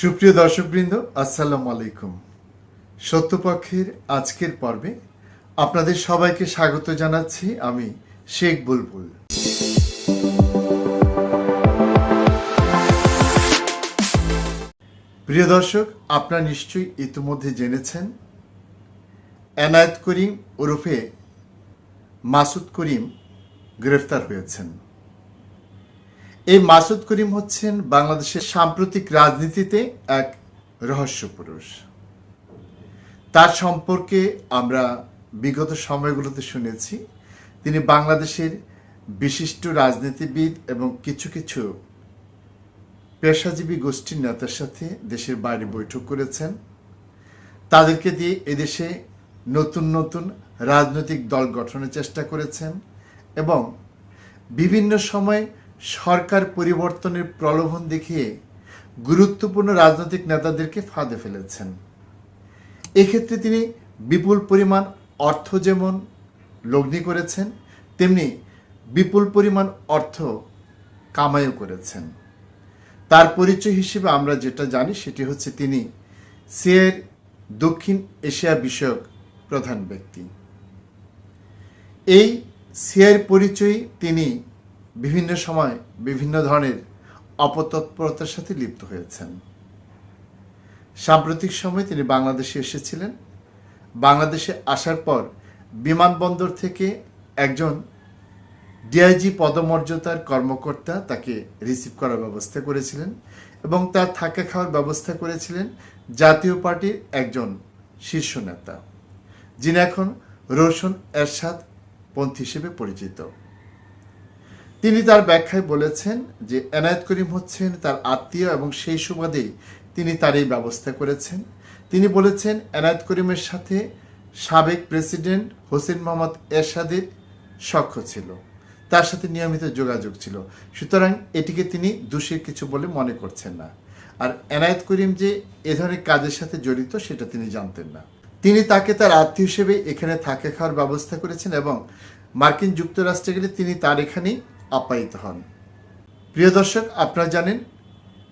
সুপ্রিয় দর্শকবৃন্দ, আসসালামু আলাইকুম। সত্যপক্ষের আজকের পর্বে আপনাদের সবাইকে স্বাগত জানাচ্ছি আমি শেখ বুলবুল। প্রিয় দর্শক, আপনারা নিশ্চয়ই ইতিমধ্যে জেনেছেন, এনায়েত করিম ওরফে মাসুদ করিম গ্রেফতার হয়েছেন। এই মাসুদ করিম হচ্ছেন বাংলাদেশের সাম্প্রতিক রাজনীতিতে এক রহস্য পুরুষ। তার সম্পর্কে আমরা বিগত সময়গুলোতে শুনেছি। তিনি বাংলাদেশের বিশিষ্ট রাজনীতিবিদ এবং কিছু কিছু পেশাজীবী গোষ্ঠীর নেতার সাথে দেশের বাইরে বৈঠক করেছেন। তাদেরকে দিয়ে এদেশে নতুন নতুন রাজনৈতিক দল গঠনের চেষ্টা করেছেন এবং বিভিন্ন সময় সরকার পরিবর্তনের প্রলোভন দেখিয়ে গুরুত্বপূর্ণ রাজনৈতিক নেতাদেরকে ফাঁদে ফেলেছেন। এক্ষেত্রে তিনি বিপুল পরিমাণ অর্থ যেমন লগ্নি করেছেন, তেমনি বিপুল পরিমাণ অর্থ কামাইও করেছেন। তার পরিচয় হিসেবে আমরা যেটা জানি সেটি হচ্ছে তিনি সিয়ের দক্ষিণ এশিয়া বিষয়ক প্রধান ব্যক্তি। এই সিয়ের পরিচয় তিনি বিভিন্ন সময় বিভিন্ন ধরনের অপতৎপরতার সাথে লিপ্ত হয়েছেন। সাম্প্রতিক সময়ে তিনি বাংলাদেশে এসেছিলেন। বাংলাদেশে আসার পর বিমানবন্দর থেকে একজন ডিআইজি পদমর্যাদার কর্মকর্তা তাকে রিসিভ করার ব্যবস্থা করেছিলেন এবং তার থাকা খাওয়ার ব্যবস্থা করেছিলেন জাতীয় পার্টির একজন শীর্ষ নেতা, যিনি এখন রোশন এরশাদ পন্থী হিসেবে পরিচিত। তিনি তার ব্যাখ্যায় বলেছেন যে এনায়েত করিম হচ্ছেন তার আত্মীয় এবং সেই সুবাদেই তিনি তার এই ব্যবস্থা করেছেন। তিনি বলেছেন, এনায়েত করিমের সাথে সাবেক প্রেসিডেন্ট হোসেন মোহাম্মদ এরশাদের সখ্য ছিল, তার সাথে নিয়মিত যোগাযোগ ছিল। সুতরাং এটিকে তিনি দোষীর কিছু বলে মনে করছেন না। আর এনায়েত করিম যে এ ধরনের কাজের সাথে জড়িত, সেটা তিনি জানতেন না। তিনি তাকে তার আত্মীয় হিসেবে এখানে থাকে খাওয়ার ব্যবস্থা করেছেন এবং মার্কিন যুক্তরাষ্ট্রে গেলে তিনি তার এখানেই আপ্যায়িত হন। প্রিয় দর্শক, আপনারা জানেন,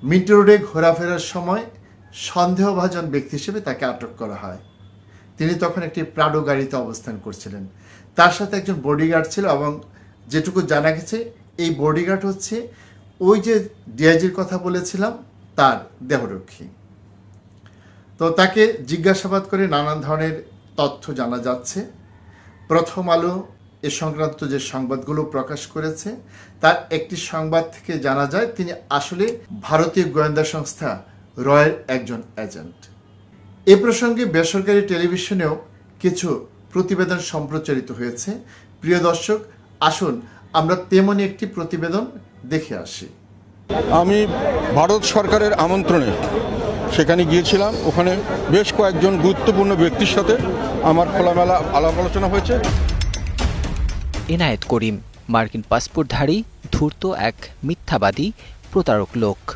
মিন্টো রোডে ঘোরাফেরার সময় সন্দেহভাজন ব্যক্তি হিসেবে তাকে আটক করা হয়। তিনি তখন একটি প্রাডো গাড়িতে অবস্থান করছিলেন। তার সাথে একজন বডিগার্ড ছিল এবং যেটুকু জানা গেছে, এই বডিগার্ড হচ্ছে ওই যে ডিআইজির কথা বলেছিলাম, তার দেহরক্ষী। তো তাকে জিজ্ঞাসাবাদ করে নানান ধরনের তথ্য জানা যাচ্ছে। প্রথম আলো এ সংক্রান্ত যে সংবাদগুলো প্রকাশ করেছে, তার একটি সংবাদ থেকে জানা যায় তিনি আসলে ভারতীয় গোয়েন্দা সংস্থা রয়ের একজন এজেন্ট। এ প্রসঙ্গে বেসরকারি টেলিভিশনেও কিছু প্রতিবেদন সম্প্রচারিত হয়েছে। প্রিয় দর্শক, আসুন আমরা তেমনই একটি প্রতিবেদন দেখে আসি। আমি ভারত সরকারের আমন্ত্রণে সেখানে গিয়েছিলাম। ওখানে বেশ কয়েকজন গুরুত্বপূর্ণ ব্যক্তির সাথে আমার খোলামেলা আলাপ আলোচনা হয়েছে। এনায়েত করিম, মার্কিন পাসপোর্টধারী, ধূর্ত এক মিথ্যাবাদী, প্রতারক লোক।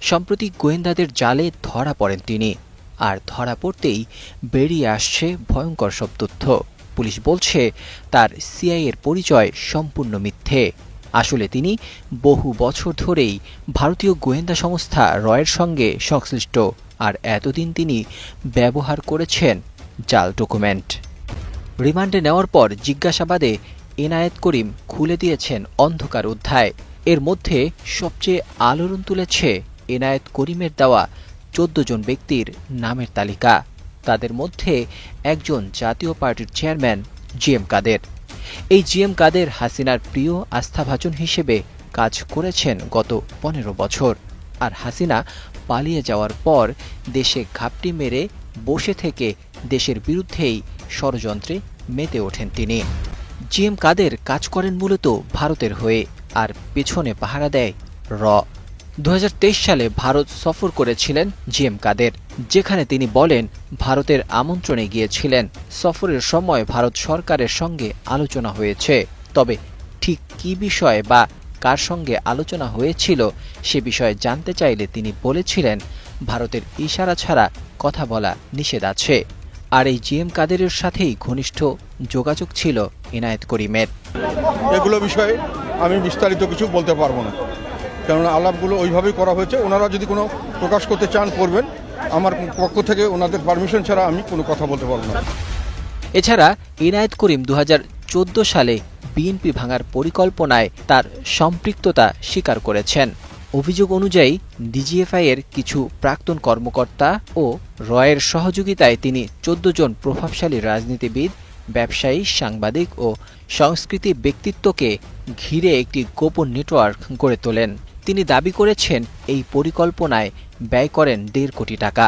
সম্প্রতি গোয়েন্দাদের জালে ধরা পড়েন তিনি। আর ধরা পড়তেই বেরিয়ে আসছে ভয়ঙ্কর সব তথ্য। পুলিশ বলছে, তার সিআইয়ের পরিচয় সম্পূর্ণ মিথ্যে। আসলে তিনি বহু বছর ধরেই ভারতীয় গোয়েন্দা সংস্থা রয়ের সঙ্গে সংশ্লিষ্ট। আর এতদিন তিনি ব্যবহার করেছেন জাল ডকুমেন্ট। রিমান্ডে নেওয়ার পর জিজ্ঞাসাবাদে এনায়েত করিম খুলে দিয়েছেন অন্ধকার অধ্যায়। এর মধ্যে সবচেয়ে আলোড়ন তুলেছে এনায়েত করিমের দেওয়া চোদ্দ জন ব্যক্তির নামের তালিকা। তাদের মধ্যে একজন জাতীয় পার্টির চেয়ারম্যান, জি এম কাদের। এই জি এম কাদের হাসিনার প্রিয় আস্থাভাজন হিসেবে কাজ করেছেন গত পনেরো বছর। আর হাসিনা পালিয়ে যাওয়ার পর দেশে ঘাপটি মেরে বসে থেকে দেশের বিরুদ্ধেই ষড়যন্ত্রে মেতে ওঠেন তিনি। জি এম কাদের কাজ করেন মূলত ভারতের হয়ে, আর পেছনে পাহারা দেয় র। দু হাজার তেইশ সালে ভারত সফর করেছিলেন জি এম কাদের, যেখানে তিনি বলেন, ভারতের আমন্ত্রণে গিয়েছিলেন। সফরের সময় ভারত সরকারের সঙ্গে আলোচনা হয়েছে। তবে ঠিক কী বিষয়ে বা কার সঙ্গে আলোচনা হয়েছিল, সে বিষয়ে জানতে চাইলে তিনি বলেছিলেন, ভারতের ইশারা ছাড়া কথা বলা নিষেধ আছে। আর এই জি এম কাদেরের সাথেই ঘনিষ্ঠ যোগাযোগ ছিল এনায়েত করিমের। এগুলো বিষয়ে আমি বিস্তারিত কিছু বলতে পারব না। কেননা আলাপগুলো ওইভাবেই করা হয়েছে ওনারা যদি কোনো প্রকাশ করতে চান করবেন। আমার পক্ষ থেকে ওনাদের পারমিশন ছাড়া আমি কোনো কথা বলতে পারব না। এছাড়া ইনায়েত করিম দু হাজার চোদ্দ সালে বিএনপি ভাঙার পরিকল্পনায় তার সম্পৃক্ততা স্বীকার করেছেন। অভিযোগ অনুযায়ী, ডিজিএফআই এর কিছু প্রাক্তন কর্মকর্তা ও রয়ের সহযোগিতায় তিনি চোদ্দ জন প্রভাবশালী রাজনীতিবিদ, ব্যবসায়ী, সাংবাদিক ও সংস্কৃতি ব্যক্তিত্বকে ঘিরে একটি গোপন নেটওয়ার্ক গড়ে তোলেন। তিনি দাবি করেছেন, এই পরিকল্পনায় ব্যয় করেন দেড় কোটি টাকা।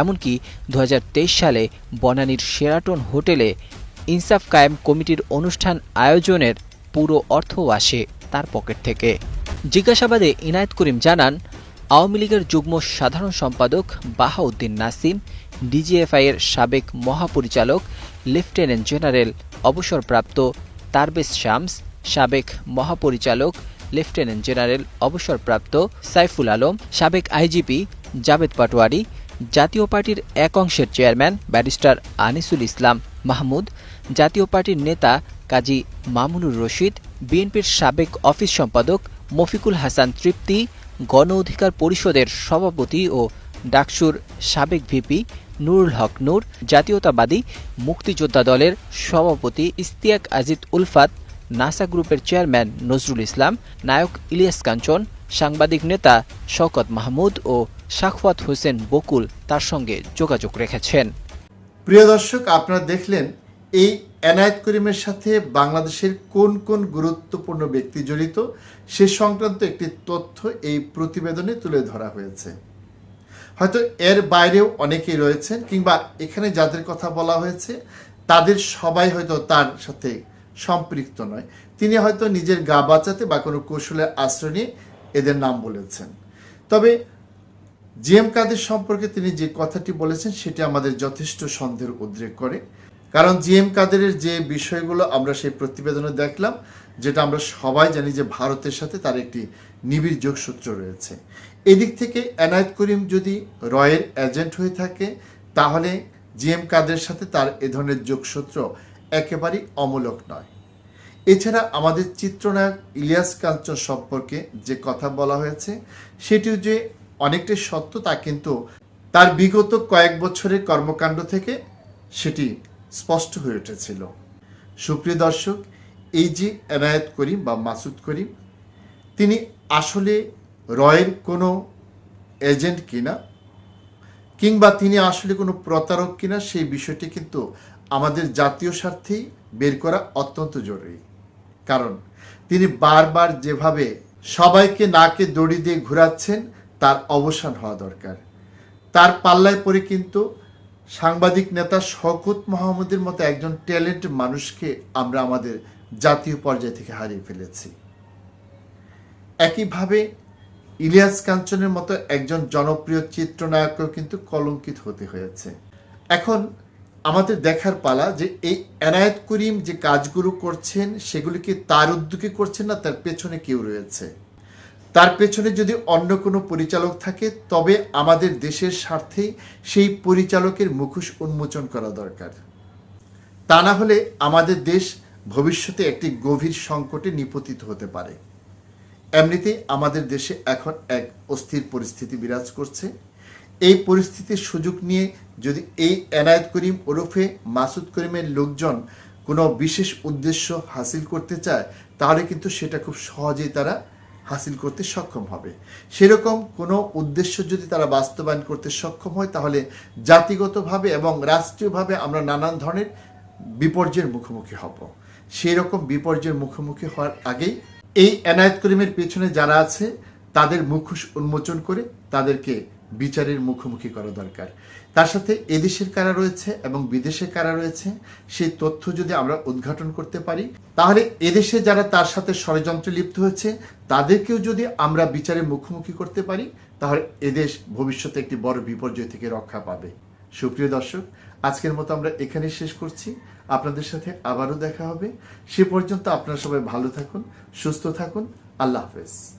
এমনকি দু হাজার তেইশ সালে বনানীর শেরাটন হোটেলে ইনসাফ কায়েম কমিটির অনুষ্ঠান আয়োজনের পুরো অর্থও আসে তার পকেট থেকে। জিজ্ঞাসাবাদে ইনায়েত করিম জানান, আওয়ামী লীগের যুগ্ম সাধারণ সম্পাদক বাহাউদ্দিন নাসিম, ডিজিএফআই এর সাবেক মহাপরিচালক, লেফটেন্যান্ট জেনারেল অবসরপ্রাপ্ত তারবেজ শামস, সাবেক মহাপরিচালক, লেফটেন্যান্ট জেনারেল অবসরপ্রাপ্ত সাইফুল আলম, সাবেক আইজিপি জাভেদ পাটোয়ারি, জাতীয় পার্টির এক অংশের চেয়ারম্যান ব্যারিস্টার আনিসুল ইসলাম মাহমুদ, জাতীয় পার্টির নেতা কাজী মামুনুর রশিদ, বিএনপির সাবেক অফিস সম্পাদক মফিকুল হাসান তৃপ্তি, গণ অধিকার পরিষদের সভাপতি ও ডাকসুর সাবেক ভিপি নুরুল হক নূর, জাতীয়তাবাদী মুক্তিযোদ্ধা দলের সভাপতি ইস্তিয়াক আজিদ উলফাত, নাসা গ্রুপের চেয়ারম্যান নজরুল ইসলাম, নায়ক ইলিয়াস কাঞ্চন, সাংবাদিক নেতা শওকত মাহমুদ ও শাখওয়াত হোসেন বকুল তার সঙ্গে যোগাযোগ রেখেছেন। প্রিয় দর্শক, আপনারা দেখলেন এই এনায়েত করিমের সাথে বাংলাদেশের কোন কোন গুরুত্বপূর্ণ ব্যক্তি জড়িত, সে সংক্রান্ত একটি তথ্য এই প্রতিবেদনে তুলে ধরা হয়েছে। হয়তো এর বাইরেও অনেকেই রয়েছেন কিংবা এখানে যাদের কথা বলা হয়েছে, তাদের সবাই হয়তো তার সাথে সম্পৃক্ত নয়। তিনি হয়তো নিজের গা বাঁচাতে বা কোনো কৌশলের আশ্রয় নিয়ে এদের নাম বলেছেন। তবে জি এম কাদের সম্পর্কে তিনি যে কথাটি বলেছেন, সেটি আমাদের যথেষ্ট সন্দেহের উদ্রেক করে। কারণ জি এম কাদেরের যে বিষয়গুলো আমরা সেই প্রতিবেদনে দেখলাম, যেটা আমরা সবাই জানি যে ভারতের সাথে তার একটি নিবিড় যোগসূত্র রয়েছে। এদিক থেকে এনায়েত করিম যদি রয়ের এজেন্ট হয়ে থাকে, তাহলে জি এম কাদের সাথে তার এ ধরনের যোগসূত্র একেবারেই অমূলক নয়। এছাড়া আমাদের চিত্রনায়ক ইলিয়াস কাঞ্চন সম্পর্কে যে কথা বলা হয়েছে, সেটিও যে অনেকটাই সত্য তা কিন্তু তার বিগত কয়েক বছরের কর্মকাণ্ড থেকে সেটি স্পষ্ট হয়ে উঠেছিল। সুপ্রিয় দর্শক, এই যে এনায়েত করিম বা মাসুদ করিম, তিনি আসলে রয়ের কোনো এজেন্ট কিনা, কিংবা তিনি আসলে কোনো প্রতারক কিনা, সেই বিষয়টি কিন্তু আমাদের জাতীয় স্বার্থেই বের করা অত্যন্ত জরুরি। কারণ তিনি বারবার যেভাবে সবাইকে নাকে দড়ি দিয়ে ঘোরাচ্ছেন, তার অবসান হওয়া দরকার। তার পাল্লায় পরে কিন্তু সাংবাদিক নেতা শওকত মাহমুদের মতো একজন ট্যালেন্ট মানুষকে আমরা আমাদের জাতীয় পর্যায় থেকে হারিয়ে ফেলেছি। একইভাবে ইলিয়াস কাঞ্চনের মতো একজন জনপ্রিয় চিত্রনায়ককেও কিন্তু কলঙ্কিত হতে হয়েছে। এখন আমাদের দেখার পালা যে এই এনায়েত করিম যে কাজগুলো করছেন, সেগুলি কি তার উদ্যোগে করছেন না তার পেছনে কেউ রয়েছে? তার পেছনে যদি অন্য কোনো পরিচালক থাকে, তবে আমাদের দেশের স্বার্থেই সেই পরিচালকের মুখোশ উন্মোচন করা দরকার। তা না হলে আমাদের দেশ ভবিষ্যতে একটি গভীর সংকটে নিপতিত হতে পারে। এমনিতেই আমাদের দেশে এখন এক অস্থির পরিস্থিতি বিরাজ করছে। এই পরিস্থিতির সুযোগ নিয়ে যদি এই এনায়েত করিম ওরফে মাসুদ করিমের লোকজন কোনো বিশেষ উদ্দেশ্য হাসিল করতে চায়, তাহলে কিন্তু সেটা খুব সহজেই তারা হাসিল করতে সক্ষম হবে। সেরকম কোনো উদ্দেশ্য যদি তারা বাস্তবায়ন করতে সক্ষম হয়, তাহলে জাতিগতভাবে এবং রাষ্ট্রীয়ভাবে আমরা নানান ধরনের বিপর্যয়ের মুখোমুখি হব। সেই রকম বিপর্যয়ের মুখোমুখি হওয়ার আগেই এই এনায়েত করিমের পেছনে যারা আছে, তাদের মুখোশ উন্মোচন করে তাদেরকে বিচারের মুখোমুখি করা দরকার। তার সাথে এদেশের কারা রয়েছে এবং বিদেশে কারা রয়েছে, সেই তথ্য যদি আমরা উদ্ঘাটন করতে পারি, তাহলে এদেশে যারা তার সাথে ষড়যন্ত্রে লিপ্ত হয়েছে, তাদেরকেও যদি আমরা বিচারের মুখোমুখি করতে পারি, তাহলে এদেশ ভবিষ্যতে একটি বড় বিপর্যয় থেকে রক্ষা পাবে। সুপ্রিয় দর্শক, আজকের মতো আমরা এখানেই শেষ করছি। আপনাদের সাথে আবারও দেখা হবে। সে পর্যন্ত আপনারা সবাই ভালো থাকুন, সুস্থ থাকুন। আল্লাহ হাফেজ।